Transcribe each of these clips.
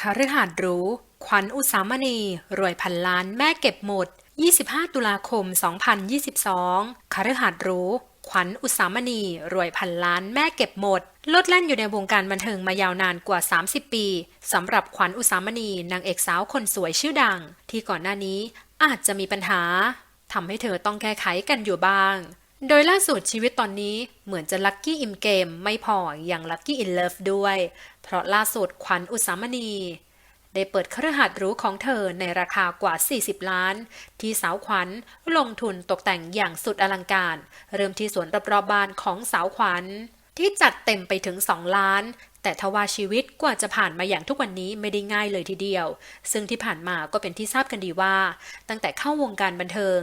คฤหาสน์หรู ขวัญอุสามณี รวยพันล้านแม่เก็บหมด 25 ตุลาคม 2022คฤหาสน์หรู ขวัญอุสามณี รวยพันล้านแม่เก็บหมดลดแล่นอยู่ในวงการบันเทิงมายาวนานกว่า 30 ปีสำหรับขวัญอุสามณีนางเอกสาวคนสวยชื่อดัง ที่ก่อนหน้านี้อาจจะมีปัญหาทำให้เธอต้องแก้ไขกันอยู่บ้าง โดยล่าสุดชีวิตตอนนี้เหมือนจะลัคกี้อิมเกมไม่พออย่างลัคกี้อินเลิฟด้วย เพราะล่าสุดขวัญอุสามณี ได้เปิดคฤหาสน์หรูของเธอในราคากว่า 40 ล้าน ที่สาวขวัญลงทุนตกแต่งอย่างสุดอลังการ เริ่มที่สวนรอบๆบบ้านของสาวขวัญ ที่จัดเต็มไปถึง 2 ล้านแต่ทว่าชีวิตกว่าจะผ่านมาอย่างทุกวันนี้ไม่ได้ง่ายเลยทีเดียว ซึ่งที่ผ่านมาก็เป็นที่ทราบกันดีว่า ตั้งแต่เข้าวงการบันเทิง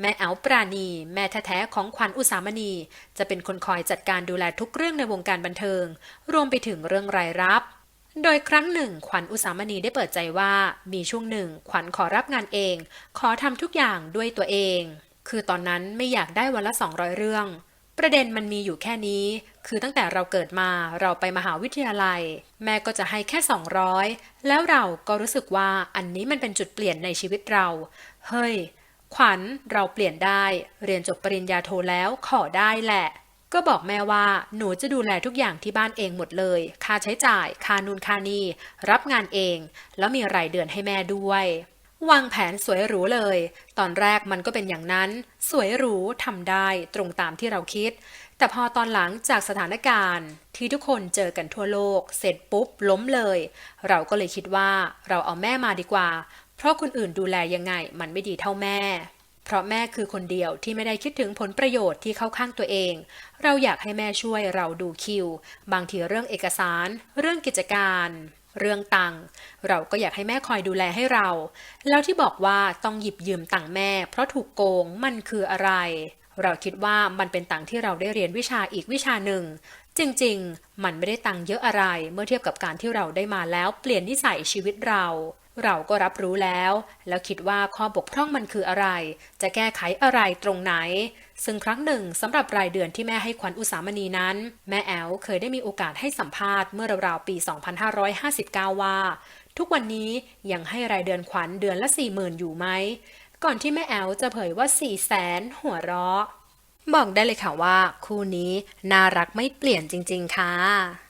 แม่แอลปราณี แม่แท้ๆของขวัญอุสามณี จะเป็นคนคอยจัดการดูแลทุกเรื่องในวงการบันเทิง รวมไปถึงเรื่องรายรับ โดยครั้งหนึ่ง ขวัญอุสามณีได้เปิดใจว่า มีช่วงหนึ่ง ขวัญขอรับงานเอง ขอทำทุกอย่างด้วยตัวเอง คือตอนนั้นไม่อยากได้วันละ 200 เรื่อง ประเด็นมันมีอยู่แค่นี้ คือตั้งแต่เราเกิดมาเราไปมหาวิทยาลัย แม่ก็จะให้แค่ 200 แล้วเราก็รู้สึกว่าอันนี้มันเป็นจุดเปลี่ยนในชีวิตเรา เฮ้ย ขวัญเราเปลี่ยนได้ เรียนจบปริญญาโทแล้วขอได้แหละ ก็บอกแม่ว่าหนูจะดูแลทุกอย่างที่บ้านเองหมดเลย ค่าใช้จ่าย ค่านูนค่านี่ รับงานเอง แล้วมีรายเดือนให้แม่ด้วยวางแผนสวยหรูเลย ตอนแรกมันก็เป็นอย่างนั้น สวยหรูทำได้ตรงตามที่เราคิด แต่พอตอนหลังจากสถานการณ์ที่ทุกคนเจอกันทั่วโลก เสร็จปุ๊บล้มเลย เราก็เลยคิดว่าเราเอาแม่มาดีกว่า เพราะคนอื่นดูแลยังไงมันไม่ดีเท่าแม่ เพราะแม่คือคนเดียวที่ไม่ได้คิดถึงผลประโยชน์ที่เข้าข้างตัวเอง เราอยากให้แม่ช่วยเราดูคิว บางทีเรื่องเอกสาร เรื่องกิจการ เรื่องตังเราก็อยากให้แม่คอยดูแลให้เรา แล้วที่บอกว่าต้องหยิบยืมตังแม่ เพราะถูกโกงมันคืออะไร เราคิดว่ามันเป็นตังที่เราได้เรียนวิชาอีกวิชาหนึ่ง จริงๆ มันไม่ได้ตังเยอะอะไร เมื่อเทียบกับการที่เราได้มาแล้วเปลี่ยนนิสัยชีวิตเรา เราก็รับรู้แล้ว แล้วคิดว่าข้อบกพร่องมันคืออะไร จะแก้ไขอะไรตรงไหน ซึ่งครั้งหนึ่งสำหรับรายเดือนที่แม่ให้ขวัญอุสามณีนั้น แม่แอลเคยได้มีโอกาสให้สัมภาษณ์เมื่อราวๆปี 2559 ว่า ทุกวันนี้ยังให้รายเดือนขวัญเดือนละ40,000อยู่ไหม ก่อนที่แม่แอลจะเผยว่า4 0 0แสนหัวเราะ บอกได้เลยค่ะว่า คู่นี้น่ารักไม่เปลี่ยนจริง ๆ ค่ะ